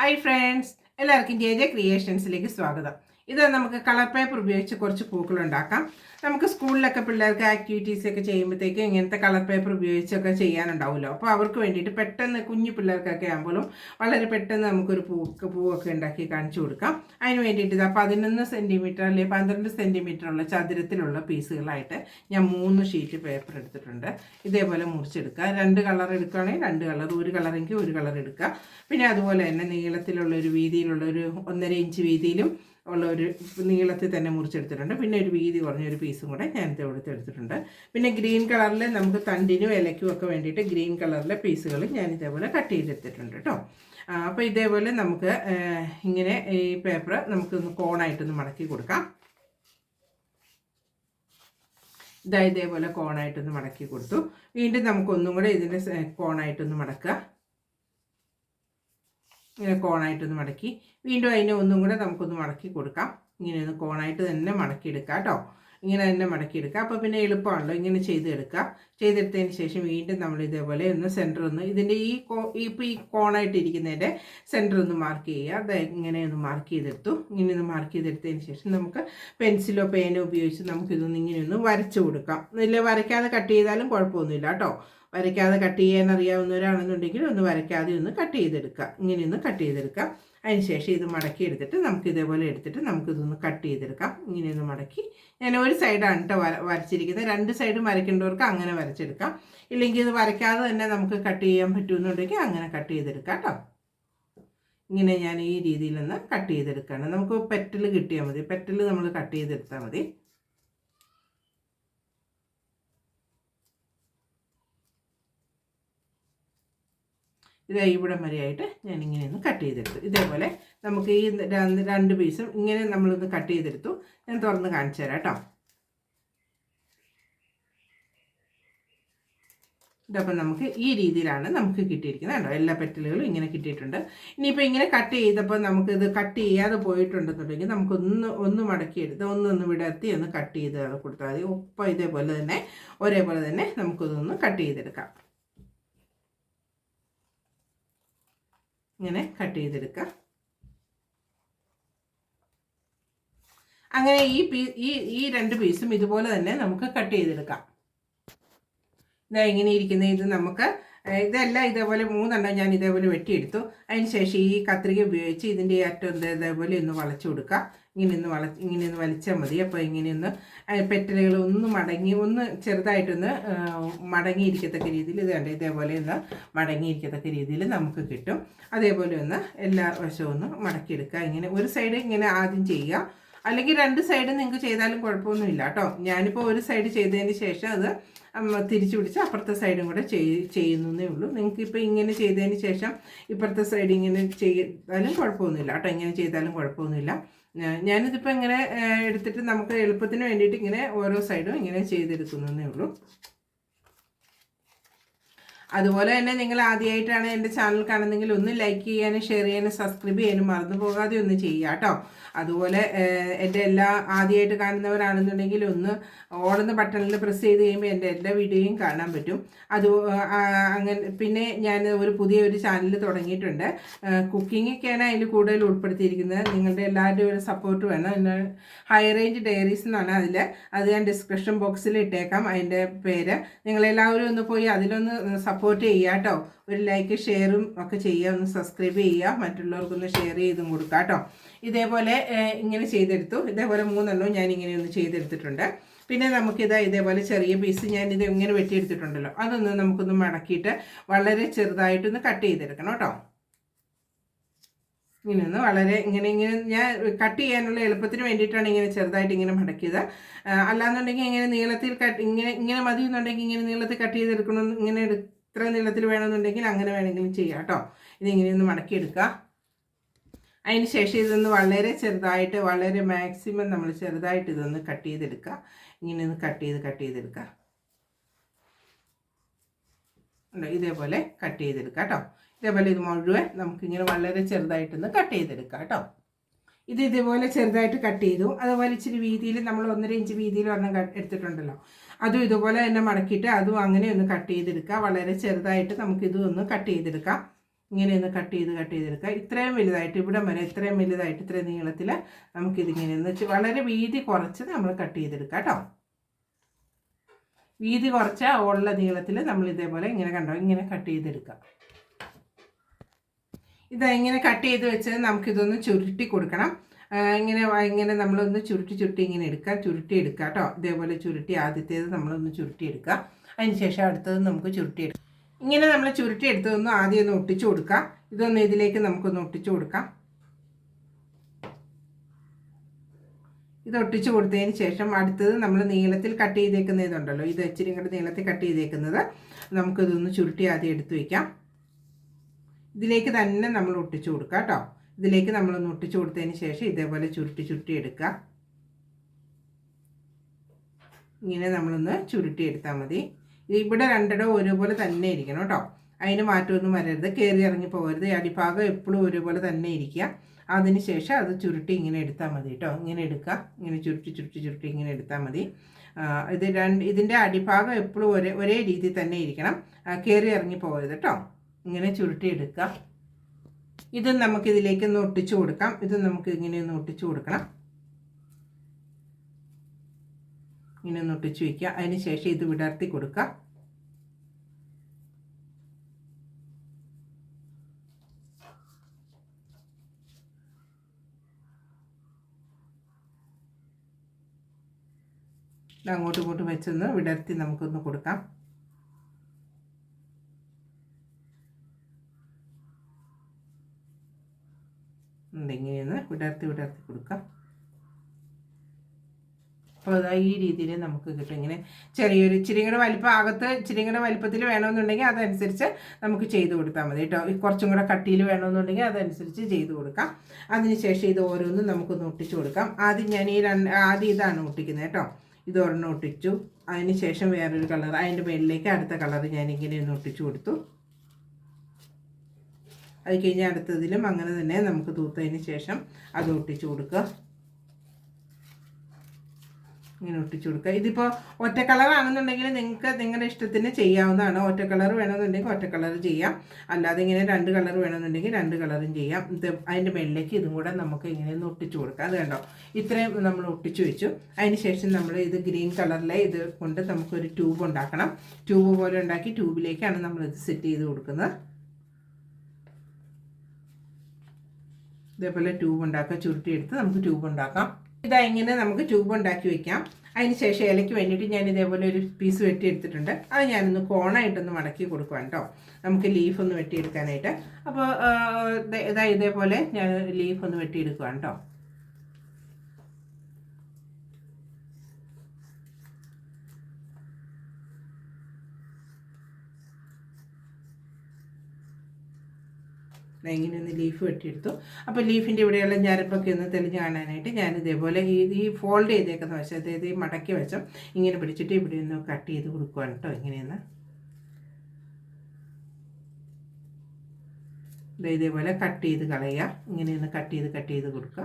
Hi friends എല്ലാവർക്കും J J ക്രിയേഷൻസിലേക്ക് സ്വാഗതം. ഇത് നമുക്ക് കളർ പേപ്പർ ഉപയോഗിച്ച് കുറച്ച് പൂക്കൾ ഉണ്ടാക്കാം. നമുക്ക് സ്കൂളിലൊക്കെ പിള്ളേർക്ക് ആക്ടിവിറ്റീസ് ഒക്കെ ചെയ്യുമ്പോഴത്തേക്കും ഇങ്ങനത്തെ കളർ പേപ്പർ ഉപയോഗിച്ചൊക്കെ ചെയ്യാനുണ്ടാവുമല്ലോ. അപ്പോൾ അവർക്ക് വേണ്ടിയിട്ട് പെട്ടെന്ന് കുഞ്ഞു പിള്ളേർക്കൊക്കെ ആകുമ്പോഴും വളരെ പെട്ടെന്ന് നമുക്കൊരു പൂക്ക് പൂവൊക്കെ ഉണ്ടാക്കി കാണിച്ചു കൊടുക്കാം. അതിന് വേണ്ടിയിട്ട് ഇതാ പതിനൊന്ന് സെന്റിമീറ്റർ അല്ലെങ്കിൽ പന്ത്രണ്ട് സെന്റിമീറ്റർ ഉള്ള ചതുരത്തിലുള്ള പീസുകളായിട്ട് ഞാൻ മൂന്ന് ഷീറ്റ് പേപ്പർ എടുത്തിട്ടുണ്ട്. ഇതേപോലെ മുറിച്ചെടുക്കുക. രണ്ട് കളർ എടുക്കുകയാണെങ്കിൽ രണ്ട് കളർ ഒരു കളറെങ്കിൽ ഒരു കളർ എടുക്കുക. പിന്നെ അതുപോലെ തന്നെ നീളത്തിലുള്ള ഒരു വീതിയിലുള്ള ഒരു ഒന്നര ഇഞ്ച് വീതിയിലും ഉള്ള ഒരു നീളത്തിൽ തന്നെ മുറിച്ചെടുത്തിട്ടുണ്ട്. പിന്നെ ഒരു വീതി കുറഞ്ഞ ഒരു പീസും കൂടെ ഞാൻ ഇതെടുത്തെടുത്തിട്ടുണ്ട് പിന്നെ ഗ്രീൻ കളറിൽ നമുക്ക് തണ്ടിനും ഇലയ്ക്കും ഒക്കെ വേണ്ടിയിട്ട് ഗ്രീൻ കളറിലെ പീസുകൾ ഞാൻ ഇതേപോലെ കട്ട് ചെയ്തെടുത്തിട്ടുണ്ട് കേട്ടോ അപ്പോൾ ഇതേപോലെ നമുക്ക് ഇങ്ങനെ ഈ പേപ്പർ നമുക്കൊന്ന് കോണായിട്ടൊന്ന് മടക്കി കൊടുക്കാം. ഇതാ ഇതേപോലെ കോണായിട്ടൊന്ന് മടക്കി കൊടുത്തു. വീണ്ടും നമുക്കൊന്നും കൂടെ ഇതിന്റെ കോണായിട്ടൊന്ന് മടക്കുക. ഇങ്ങനെ കോണായിട്ടൊന്ന് മടക്കി വീണ്ടും അതിനെ ഒന്നും കൂടെ നമുക്കൊന്ന് മടക്കി കൊടുക്കാം. ഇങ്ങനെ ഒന്ന് കോണായിട്ട് തന്നെ മടക്കി എടുക്കാം കേട്ടോ. ഇങ്ങനെ തന്നെ മടക്കി എടുക്കുക അപ്പോൾ പിന്നെ എളുപ്പമാണല്ലോ ഇങ്ങനെ ചെയ്തെടുക്കുക ചെയ്തെടുത്തതിന് ശേഷം വീണ്ടും നമ്മൾ ഇതേപോലെ ഒന്ന് സെന്റർ ഒന്ന് ഇതിന്റെ ഈ കോ ഇപ്പോൾ ഈ കോണായിട്ടിരിക്കുന്നതിന്റെ സെന്റർ ഒന്ന് മാർക്ക് ചെയ്യുക. അത് ഇങ്ങനെ ഒന്ന് മാർക്ക് ചെയ്തെടുത്തു. ഇങ്ങനെ ഒന്ന് മാർക്ക് ചെയ്തെടുത്തതിന് ശേഷം നമുക്ക് പെൻസിലോ പേനോ ഉപയോഗിച്ച് നമുക്കിതൊന്ന് ഇങ്ങനെ ഒന്ന് വരച്ചു കൊടുക്കാം. ഇല്ല വരയ്ക്കാതെ കട്ട് ചെയ്താലും കുഴപ്പമൊന്നുമില്ല കേട്ടോ. വരയ്ക്കാതെ കട്ട് ചെയ്യാൻ അറിയാവുന്നവരാണെന്നുണ്ടെങ്കിൽ ഒന്ന് വരയ്ക്കാതെ ഒന്ന് കട്ട് ചെയ്തെടുക്കുക. ഇങ്ങനെ ഒന്ന് കട്ട് ചെയ്തെടുക്കുക. അതിന് ശേഷം ഇത് മടക്കി എടുത്തിട്ട് നമുക്ക് ഇതേപോലെ എടുത്തിട്ട് നമുക്ക് ഇതൊന്ന് കട്ട് ചെയ്തെടുക്കാം. ഇങ്ങനെയൊന്ന് മടക്കി. ഞാൻ ഒരു സൈഡാണ് കേട്ടോ വര വരച്ചിരിക്കുന്നത്. രണ്ട് സൈഡും വരയ്ക്കേണ്ടവർക്ക് അങ്ങനെ വരച്ചെടുക്കാം. ഇല്ലെങ്കിൽ ഇത് വരയ്ക്കാതെ തന്നെ നമുക്ക് കട്ട് ചെയ്യാൻ പറ്റുമെന്നുണ്ടെങ്കിൽ അങ്ങനെ കട്ട് ചെയ്തെടുക്കാം കേട്ടോ ഇങ്ങനെ ഞാൻ ഈ രീതിയിലൊന്ന് കട്ട് ചെയ്തെടുക്കുകയാണ്. നമുക്ക് പെറ്റൽ കിട്ടിയാൽ മതി. പെറ്റൽ നമ്മൾ കട്ട് ചെയ്തെടുത്താൽ മതി. ഇത് ഇവിടം വരെയായിട്ട് ഞാൻ ഇങ്ങനെ ഒന്ന് കട്ട് ചെയ്തെടുത്തു. ഇതേപോലെ നമുക്ക് ഈ രണ്ട് പീസും ഇങ്ങനെ നമ്മളൊന്ന് കട്ട് ചെയ്തെടുത്തു. ഞാൻ തുറന്ന് കാണിച്ചു തരാം കേട്ടോ ഇതപ്പം നമുക്ക് ഈ രീതിയിലാണ് നമുക്ക് കിട്ടിയിരിക്കുന്നത് കേട്ടോ എല്ലാ പെറ്റലുകളും ഇങ്ങനെ കിട്ടിയിട്ടുണ്ട്. ഇനിയിപ്പോൾ ഇങ്ങനെ കട്ട് ചെയ്തപ്പോൾ നമുക്കിത് കട്ട് ചെയ്യാതെ പോയിട്ടുണ്ടെന്നുണ്ടെങ്കിൽ നമുക്കൊന്ന് ഒന്ന് മടക്കിയെടുത്ത് ഒന്നൊന്ന് വിടർത്തി ഒന്ന് കട്ട് ചെയ്ത് കൊടുത്താൽ മതി. ഒപ്പം ഇതേപോലെ തന്നെ ഒരേപോലെ തന്നെ നമുക്കിതൊന്ന് കട്ട് ചെയ്തെടുക്കാം. ഇങ്ങനെ കട്ട് ചെയ്തെടുക്കുക അങ്ങനെ ഈ പീ ഈ ഈ രണ്ട് പീസും ഇതുപോലെ തന്നെ നമുക്ക് കട്ട് ചെയ്തെടുക്കാം. ഇതാ ഇങ്ങനെ ഇരിക്കുന്ന ഇത് നമുക്ക് ഇതെല്ലാം ഇതേപോലെ മൂന്നെണ്ണം ഞാൻ ഇതേപോലെ വെട്ടിയെടുത്തു. അതിന് ശേഷം ഈ കത്രിക ഉപയോഗിച്ച് ഇതിന്റെ അറ്റം ഇത് ഇതേപോലെ ഒന്ന് വളച്ചു കൊടുക്കുക. ഇങ്ങനെ ഒന്ന് വള ഇങ്ങനെ ഒന്ന് വലിച്ചാൽ മതി. അപ്പോൾ ഇങ്ങനെയൊന്ന് പെറ്റലുകൾ ഒന്ന് മടങ്ങി ഒന്ന് ചെറുതായിട്ടൊന്ന് മടങ്ങിയിരിക്കത്തക്ക രീതിയിൽ ഇത് കണ്ട്? ഇതേപോലെ ഒന്ന് മടങ്ങിയിരിക്കത്തക്ക രീതിയിൽ നമുക്ക് കിട്ടും. അതേപോലെ ഒന്ന് എല്ലാ വശവും ഒന്ന് മടക്കിയെടുക്കുക. ഇങ്ങനെ ഒരു സൈഡ് ഇങ്ങനെ ആദ്യം ചെയ്യുക. അല്ലെങ്കിൽ രണ്ട് സൈഡ് നിങ്ങൾക്ക് ചെയ്താലും കുഴപ്പമൊന്നുമില്ല കേട്ടോ. ഞാനിപ്പോൾ ഒരു സൈഡ് ചെയ്തതിന് ശേഷം അത് തിരിച്ചു പിടിച്ച് അപ്പുറത്തെ സൈഡും കൂടെ ചെയ് ചെയ്യുന്നതേ ഉള്ളൂ. നിങ്ങൾക്ക് ഇപ്പോൾ ഇങ്ങനെ ചെയ്തതിന് ശേഷം ഇപ്പുറത്തെ സൈഡ് ഇങ്ങനെ ചെയ്താലും കുഴപ്പമൊന്നുമില്ല കേട്ടോ. ഇങ്ങനെ ചെയ്താലും കുഴപ്പമൊന്നുമില്ല. ഞാനിതിപ്പോൾ ഇങ്ങനെ എടുത്തിട്ട് നമുക്ക് എളുപ്പത്തിന് വേണ്ടിയിട്ട് ഇങ്ങനെ ഓരോ സൈഡും ഇങ്ങനെ ചെയ്തെടുക്കുന്നതേ ഉള്ളൂ. അതുപോലെ തന്നെ നിങ്ങൾ ആദ്യമായിട്ടാണ് എന്റെ ചാനൽ കാണുന്നെങ്കിൽ ഒന്ന് ലൈക്ക് ചെയ്യാനും ഷെയർ ചെയ്യാനും സബ്സ്ക്രൈബ് ചെയ്യാനും മറന്നു പോകാതെ ഒന്ന് ചെയ്യുക കേട്ടോ. അതുപോലെ എന്റെ എല്ലാ ആദ്യമായിട്ട് കാണുന്നവരാണെന്നുണ്ടെങ്കിൽ ഒന്ന് ഓടുന്ന ബട്ടണിൽ പ്രസ് ചെയ്ത് കഴിയുമ്പോൾ എന്റെ എല്ലാ വീഡിയോയും കാണാൻ പറ്റും. അത് അങ്ങനെ പിന്നെ ഞാൻ ഒരു പുതിയ ഒരു ചാനൽ തുടങ്ങിയിട്ടുണ്ട്. കുക്കിങ്ങൊക്കെയാണ് അതിൽ കൂടുതൽ ഉൾപ്പെടുത്തിയിരിക്കുന്നത്. നിങ്ങളുടെ എല്ലാവരുടെയും ഒരു സപ്പോർട്ട് വേണം. ഹൈ റേഞ്ച് ഡയറീസ് എന്നാണ് അതിൽ. അത് ഞാൻ ഡിസ്ക്രിപ്ഷൻ ബോക്സിൽ ഇട്ടേക്കാം. അതിന്റെ പേര്. നിങ്ങളെല്ലാവരും ഒന്ന് പോയി അതിലൊന്ന് സപ്പോർട്ട് ചെയ്യുക കേട്ടോ ഒരു ലൈക്ക് ഷെയറും ഒക്കെ ചെയ്യുക. ഒന്ന് സബ്സ്ക്രൈബ് ചെയ്യുക. മറ്റുള്ളവർക്കൊന്ന് ഷെയർ ചെയ്തും കൊടുക്കുക കേട്ടോ ഇതേപോലെ ഇങ്ങനെ ചെയ്തെടുത്തു. ഇതേപോലെ മൂന്നെണ്ണവും ഞാൻ ഇങ്ങനെ ഒന്ന് ചെയ്തെടുത്തിട്ടുണ്ട്. പിന്നെ നമുക്കിത് ഇതേപോലെ ചെറിയ പീസ് ഞാൻ ഇത് ഇങ്ങനെ വെട്ടിയെടുത്തിട്ടുണ്ടല്ലോ. അതൊന്ന് നമുക്കൊന്ന് മടക്കിയിട്ട് വളരെ ചെറുതായിട്ടൊന്ന് കട്ട് ചെയ്തെടുക്കണം കേട്ടോ ഇങ്ങനെ ഒന്ന് വളരെ ഇങ്ങനെ ഇങ്ങനെ ഞാൻ കട്ട് ചെയ്യാനുള്ള എളുപ്പത്തിന് വേണ്ടിയിട്ടാണ് ഇങ്ങനെ ചെറുതായിട്ട് ഇങ്ങനെ മടക്കിയത്. അല്ലാന്നുണ്ടെങ്കിൽ ഇങ്ങനെ നീളത്തിൽ കട്ട് ഇങ്ങനെ ഇങ്ങനെ മതി എന്നുണ്ടെങ്കിൽ ഇങ്ങനെ നീളത്തിൽ കട്ട് ചെയ്തെടുക്കണം ഇങ്ങനെ ഇത്ര നീളത്തിൽ വേണമെന്നുണ്ടെങ്കിൽ അങ്ങനെ വേണമെങ്കിലും ചെയ്യാം കേട്ടോ. ഇതിങ്ങനെ ഒന്ന് മടക്കിയെടുക്കുക. അതിന് ശേഷം ഇതൊന്ന് വളരെ ചെറുതായിട്ട് വളരെ മാക്സിമം നമ്മൾ ചെറുതായിട്ട് ഇതൊന്ന് കട്ട് ചെയ്തെടുക്കുക. ഇങ്ങനെ ഒന്ന് കട്ട് ചെയ്ത് കട്ട് ചെയ്തെടുക്കുക. ഇതേപോലെ കട്ട് ചെയ്തെടുക്കുക കേട്ടോ. ഇതേപോലെ ഇത് മുഴുവൻ നമുക്കിങ്ങനെ വളരെ ചെറുതായിട്ടൊന്ന് കട്ട് ചെയ്തെടുക്കാം കേട്ടോ. ഇത് ഇതുപോലെ ചെറുതായിട്ട് കട്ട് ചെയ്തു. അതുപോലെ ഇച്ചിരി വീതിയിൽ നമ്മൾ ഒന്നര ഇഞ്ച് വീതിയിൽ ഒരെണ്ണം എടുത്തിട്ടുണ്ടല്ലോ. അതും ഇതുപോലെ തന്നെ മടക്കിയിട്ട് അതും അങ്ങനെ ഒന്ന് കട്ട് ചെയ്തെടുക്കുക. വളരെ ചെറുതായിട്ട് നമുക്ക് നമുക്കിതും ഒന്ന് കട്ട് ചെയ്തെടുക്കാം. ഇങ്ങനെ ഒന്ന് കട്ട് ചെയ്ത് കട്ട് ചെയ്തെടുക്കുക. ഇത്രയും വലുതായിട്ട് ഇവിടെ വരെ ഇത്രയും വലുതായിട്ട് ഇത്രയും നീളത്തിൽ നമുക്കിതിങ്ങനെ ഒന്ന് വെച്ച് വളരെ വീതി കുറച്ച് നമ്മൾ കട്ട് ചെയ്തെടുക്കാം കേട്ടോ. വീതി കുറച്ച ഉള്ള നീളത്തിൽ നമ്മൾ ഇതേപോലെ ഇങ്ങനെ കണ്ടോ? ഇങ്ങനെ കട്ട് ചെയ്തെടുക്കാം. ഇത് ഇങ്ങനെ കട്ട് ചെയ്ത് വെച്ച് നമുക്കിതൊന്ന് ചുരുട്ടി കൊടുക്കണം. ഇങ്ങനെ ഇങ്ങനെ നമ്മളൊന്ന് ചുരുട്ടി ചുരുട്ടി ഇങ്ങനെ എടുക്കുക ചുരുട്ടി എടുക്കുക കേട്ടോ. ഇതേപോലെ ചുരുട്ടി ആദ്യത്തേത് നമ്മളൊന്ന് ചുരുട്ടി എടുക്കുക അതിന് ശേഷം അടുത്തത് നമുക്ക് ചുരുട്ടി എടുക്കാം. ഇങ്ങനെ നമ്മൾ ചുരുട്ടി എടുത്തതൊന്ന് ആദ്യം ഒന്ന് ഒട്ടിച്ചു കൊടുക്കാം. ഇതൊന്ന് ഇതിലേക്ക് നമുക്കൊന്ന് ഒട്ടിച്ചു കൊടുക്കാം. ഇത് ഒട്ടിച്ചു കൊടുത്തതിന് ശേഷം അടുത്തത് നമ്മൾ നീളത്തിൽ കട്ട് ചെയ്തേക്കുന്ന ഇതുണ്ടല്ലോ ഇത് ഇച്ചിരി ഇങ്ങോട്ട് നീളത്തിൽ കട്ട് ചെയ്തേക്കുന്നത്. നമുക്കിതൊന്ന് ചുരുട്ടി ആദ്യം എടുത്തു വയ്ക്കാം ഇതിലേക്ക് തന്നെ നമ്മൾ ഒട്ടിച്ചു കൊടുക്കുക കേട്ടോ. ഇതിലേക്ക് നമ്മളൊന്ന് ഒട്ടിച്ചു കൊടുത്തതിന് ശേഷം ഇതേപോലെ ചുരുട്ടി ചുരുട്ടി എടുക്കുക. ഇങ്ങനെ നമ്മളൊന്ന് ചുരുട്ടി എടുത്താൽ മതി. ഇവിടെ രണ്ടിടവും ഒരുപോലെ തന്നെ ഇരിക്കണം കേട്ടോ. അതിന് മാറ്റമൊന്നും വരരുത്. കയറി ഇറങ്ങി പോകരുത്. അടിഭാഗം എപ്പോഴും ഒരുപോലെ തന്നെ ഇരിക്കുക. അതിന് ശേഷം അത് ചുരുട്ടി ഇങ്ങനെ എടുത്താൽ മതി കേട്ടോ. ഇങ്ങനെ എടുക്കുക. ഇങ്ങനെ ചുരുട്ടി ചുരുട്ടി ചുരുട്ടി ഇങ്ങനെ എടുത്താൽ മതി. ഇത് രണ്ട് ഇതിന്റെ അടിഭാഗം എപ്പോഴും ഒരേ ഒരേ രീതിയിൽ തന്നെ ഇരിക്കണം. കയറി ഇറങ്ങി പോകരുത് കേട്ടോ. ഇങ്ങനെ ചുരുട്ടിയെടുക്കുക ഇത് നമുക്കിതിലേക്ക് ഒന്ന് ഒട്ടിച്ചു കൊടുക്കാം. ഇത് നമുക്ക് ഇങ്ങനെ ഒന്ന് ഒട്ടിച്ചു കൊടുക്കണം. ഇങ്ങനെ ഒന്ന് ഒട്ടിച്ചു വയ്ക്കുക അതിന് ശേഷം ഇത് വിടർത്തി കൊടുക്കുക. അങ്ങോട്ടും ഇങ്ങോട്ടും വെച്ചൊന്ന് വിടർത്തി നമുക്കൊന്ന് കൊടുക്കാം. ഇങ്ങനെയൊന്ന് വിടർത്തി വിടർത്തി കൊടുക്കാം. അപ്പോൾ അതാ ഈ രീതിയിൽ നമുക്ക് കിട്ടും. ഇങ്ങനെ ചെറിയൊരു ഇച്ചിരി വലിപ്പം അകത്ത് കൂടെ വലിപ്പത്തിൽ വേണമെന്നുണ്ടെങ്കിൽ അതനുസരിച്ച് നമുക്ക് ചെയ്ത് കൊടുത്താൽ മതി കേട്ടോ. കുറച്ചും കൂടെ കട്ടിയിൽ വേണമെന്നുണ്ടെങ്കിൽ അതനുസരിച്ച് ചെയ്ത് കൊടുക്കാം. അതിനുശേഷം ഇത് ഓരോന്നും നമുക്കൊന്ന് ഒട്ടിച്ചു കൊടുക്കാം. ആദ്യം ഞാൻ ഈ രണ്ട് ആദ്യം ഇതാണ് ഒട്ടിക്കുന്നത് കേട്ടോ. ഇത് ഒരെണ്ണം ഒട്ടിച്ചു. അതിന് ശേഷം വേറൊരു കളർ അതിന്റെ മേളിലേക്ക് അടുത്ത കളർ ഞാൻ ഇങ്ങനെ ഒന്ന് ഒട്ടിച്ചു കൊടുത്തു. അത് കഴിഞ്ഞ് അടുത്തതിലും അങ്ങനെ തന്നെ നമുക്ക് തൂത്തതിന് ശേഷം അത് ഒട്ടിച്ചു കൊടുക്കുക. ഇങ്ങനെ ഒട്ടിച്ചു കൊടുക്കുക. ഇതിപ്പോൾ ഒറ്റ കളറാണെന്നുണ്ടെങ്കിൽ നിങ്ങൾക്ക് നിങ്ങളുടെ ഇഷ്ടത്തിന് ചെയ്യാവുന്നതാണ്. ഒറ്റ കളർ വേണമെന്നുണ്ടെങ്കിൽ ഒറ്റ കളർ ചെയ്യാം. അല്ലാതെ ഇങ്ങനെ രണ്ട് കളർ വേണമെന്നുണ്ടെങ്കിൽ രണ്ട് കളറും ചെയ്യാം. ഇത് അതിന്റെ മേളിലേക്ക് ഇതും കൂടെ നമുക്ക് ഇങ്ങനെ ഒന്ന് ഒട്ടിച്ചു കൊടുക്കാം അത് കണ്ടോ? ഇത്രയും നമ്മൾ ഒട്ടിച്ചു വെച്ചു. അതിന് ശേഷം നമ്മൾ ഇത് ഗ്രീൻ കളറിലെ ഇത് കൊണ്ട് നമുക്കൊരു ട്യൂബ് ഉണ്ടാക്കണം. ട്യൂബ് പോലെ ഉണ്ടാക്കി ട്യൂബിലേക്കാണ് നമ്മൾ ഇത് സെറ്റ് ചെയ്ത് കൊടുക്കുന്നത്. ഇതേപോലെ ട്യൂബ് ഉണ്ടാക്കുക ചുരുട്ടിയെടുത്ത് നമുക്ക് ട്യൂബ് ഉണ്ടാക്കാം. ഇതാ ഇങ്ങനെ നമുക്ക് ട്യൂബ് ഉണ്ടാക്കി വെക്കാം. അതിന് ശേഷം ഇലയ്ക്ക് വേണ്ടിയിട്ട് ഞാൻ ഇതേപോലെ ഒരു പീസ് വെട്ടി എടുത്തിട്ടുണ്ട് അത് ഞാനൊന്ന് കോണായിട്ടൊന്ന് മടക്കി കൊടുക്കുവാൻ കേട്ടോ നമുക്ക് ലീഫ് ഒന്ന് വെട്ടിയെടുക്കാനായിട്ട്. അപ്പോൾ ഇതാ ഇതേപോലെ ഞാൻ ലീഫ് ഒന്ന് വെട്ടിയെടുക്കുവാണ് കേട്ടോ ഇങ്ങനെ ഒന്ന് ലീഫ് വെട്ടിയെടുത്തു. അപ്പോൾ ലീഫിന്റെ ഇവിടെയുള്ള ഞരമ്പൊക്കെ ഒന്ന് തെളിഞ്ഞ് കാണാനായിട്ട് ഞാൻ ഇതേപോലെ ഈ ഈ ഫോൾഡ് ചെയ്തേക്കുന്ന വശം അതായത് ഈ മടക്കി വശം ഇങ്ങനെ പിടിച്ചിട്ട് ഇവിടെ ഒന്ന് കട്ട് ചെയ്ത് കൊടുക്കുവാണ് കേട്ടോ ഇങ്ങനെയൊന്ന്. ഇതേപോലെ കട്ട് ചെയ്ത് കളയുക. ഇങ്ങനെയൊന്ന് കട്ട് ചെയ്ത് കട്ട് ചെയ്ത് കൊടുക്കുക.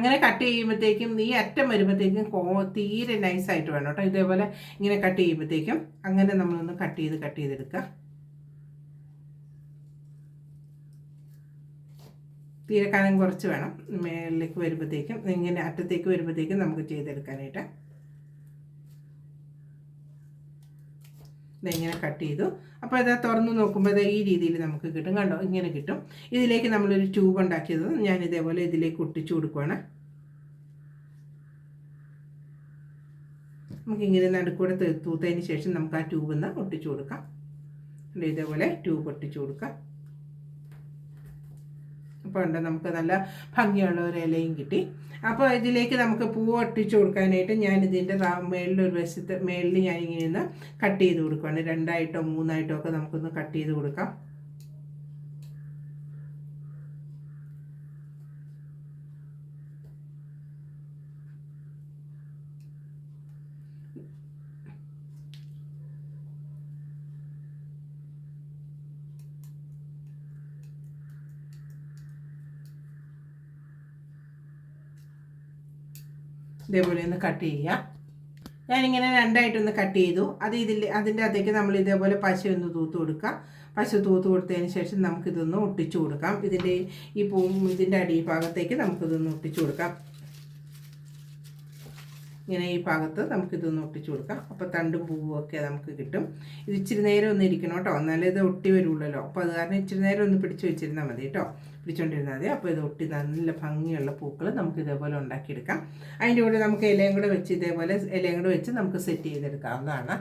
അങ്ങനെ കട്ട് ചെയ്യുമ്പോഴത്തേക്കും നീ അറ്റം വരുമ്പോഴത്തേക്കും കോ തീരെ നൈസായിട്ട് വേണം കേട്ടോ ഇതേപോലെ ഇങ്ങനെ കട്ട് ചെയ്യുമ്പോഴത്തേക്കും അങ്ങനെ നമ്മളൊന്ന് കട്ട് ചെയ്ത് കട്ട് ചെയ്തെടുക്കുക തീരെ കുറച്ച് വേണം. മേളിലേക്ക് വരുമ്പോഴത്തേക്കും ഇങ്ങനെ അറ്റത്തേക്ക് വരുമ്പോഴത്തേക്കും നമുക്ക് ചെയ്തെടുക്കാനായിട്ട്. ഇങ്ങനെ കട്ട് ചെയ്തു. അപ്പോൾ ഇത് തുറന്ന് നോക്കുമ്പോൾ ഇത് ഈ രീതിയിൽ നമുക്ക് കിട്ടും. കണ്ടോ? ഇങ്ങനെ കിട്ടും. ഇതിലേക്ക് നമ്മളൊരു ട്യൂബ് ഉണ്ടാക്കിയത് ഞാൻ ഇതേപോലെ ഇതിലേക്ക് ഒട്ടിച്ചു കൊടുക്കുവാണ്. നമുക്കിങ്ങനെ നടുക്കൂടെ തൂത്തതിന് ശേഷം നമുക്ക് ആ ട്യൂബിൽ നിന്ന് ഒട്ടിച്ചു കൊടുക്കാം. ഇതേപോലെ ട്യൂബ് ഒട്ടിച്ചു കൊടുക്കാം. അപ്പോൾ ഉണ്ട് നമുക്ക് നല്ല ഭംഗിയുള്ള ഒരു ഇലയും കിട്ടി. അപ്പോൾ ഇതിലേക്ക് നമുക്ക് പൂവ് ഒട്ടിച്ചു കൊടുക്കാനായിട്ട് ഞാൻ ഇതിന്റെ മേളിലൊരു വശത്ത് മേളിൽ ഞാൻ ഇങ്ങനെ ഒന്ന് കട്ട് ചെയ്ത് കൊടുക്കുകയാണ് രണ്ടായിട്ടോ മൂന്നായിട്ടോ ഒക്കെ നമുക്കൊന്ന് കട്ട് ചെയ്ത് കൊടുക്കാം. ഇതേപോലെ ഒന്ന് കട്ട് ചെയ്യുക ഞാനിങ്ങനെ രണ്ടായിട്ടൊന്ന് കട്ട് ചെയ്തു. അത് ഇതിൽ അതിന്റെ അകത്തേക്ക് നമ്മൾ ഇതേപോലെ പശ ഒന്ന് തൂത്ത് കൊടുക്കുക പശ തൂത്ത് കൊടുത്തതിന് ശേഷം നമുക്കിതൊന്ന് ഒട്ടിച്ചു കൊടുക്കാം. ഇതിന്റെ ഈ പൂ ഇതിന്റെ അടിഭാഗത്തേക്ക് നമുക്കിതൊന്ന് ഒട്ടിച്ചു കൊടുക്കാം. ഇങ്ങനെ ഈ ഭാഗത്ത് നമുക്കിതൊന്ന് ഒട്ടിച്ചു കൊടുക്കാം. അപ്പോൾ തണ്ടും പൂവും ഒക്കെ നമുക്ക് കിട്ടും. ഇത് ഇച്ചിരി നേരം ഒന്ന് ഇരിക്കണം കേട്ടോ. എന്നാലേ ഇത് ഒട്ടി വരുള്ളല്ലോ. അപ്പോൾ അത് കാരണം ഇച്ചിരി നേരം ഒന്ന് പിടിച്ചു വെച്ചിരുന്നാൽ മതി കേട്ടോ. പിടിച്ചുകൊണ്ടിരുന്നാൽ മതി. അപ്പോൾ ഇത് ഒട്ടി നല്ല ഭംഗിയുള്ള പൂക്കൾ നമുക്ക് ഇതേപോലെ ഉണ്ടാക്കിയെടുക്കാം. അതിന്റെ കൂടെ നമുക്ക് ഇലയും കൂടെ വെച്ച് ഇതേപോലെ ഇലയും കൂടെ വെച്ച് നമുക്ക് സെറ്റ് ചെയ്തെടുക്കാവുന്നതാണ്.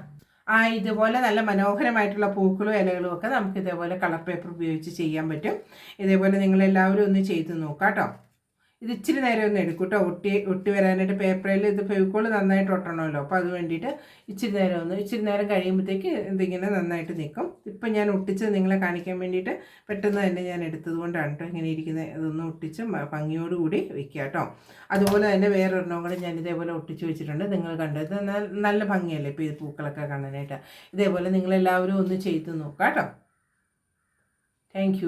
ആ ഇതുപോലെ നല്ല മനോഹരമായിട്ടുള്ള പൂക്കളും ഇലകളും ഒക്കെ നമുക്ക് ഇതേപോലെ കളർ പേപ്പർ ഉപയോഗിച്ച് ചെയ്യാൻ പറ്റും. ഇതേപോലെ നിങ്ങളെല്ലാവരും ഒന്ന് ചെയ്ത് നോക്കാം കേട്ടോ ഇത് ഇച്ചിരി നേരം ഒന്ന് എടുക്കും കേട്ടോ ഒട്ടി ഒട്ടി വരാനായിട്ട് പേപ്പറിൽ ഇത് ഫെവിക്കോൾ നന്നായിട്ട് ഒട്ടണമല്ലോ. അപ്പോൾ അത് വേണ്ടിയിട്ട് ഇച്ചിരി നേരം ഒന്ന് ഇച്ചിരി നേരം കഴിയുമ്പോഴത്തേക്ക് ഇതിങ്ങനെ നന്നായിട്ട് നിൽക്കും ഇപ്പം ഞാൻ ഒട്ടിച്ച് നിങ്ങളെ കാണിക്കാൻ വേണ്ടിയിട്ട് പെട്ടെന്ന് തന്നെ ഞാൻ എടുത്തത് കൊണ്ടാണ് കേട്ടോ ഇങ്ങനെ ഇരിക്കുന്ന. ഇതൊന്ന് ഒട്ടിച്ച് ഭംഗിയോട് ഭംഗിയോടുകൂടി വെക്കുക കേട്ടോ അതുപോലെ തന്നെ വേറൊരെണ്ണം കൂടെ ഞാൻ ഇതേപോലെ ഒട്ടിച്ച് വെച്ചിട്ടുണ്ട്. നിങ്ങൾ കണ്ടത് നല്ല- ഭംഗിയല്ലേ ഇപ്പോൾ ഈ പൂക്കളൊക്കെ കാണാനായിട്ട്. ഇതേപോലെ നിങ്ങളെല്ലാവരും ഒന്ന് ചെയ്ത് നോക്കാം കേട്ടോ താങ്ക്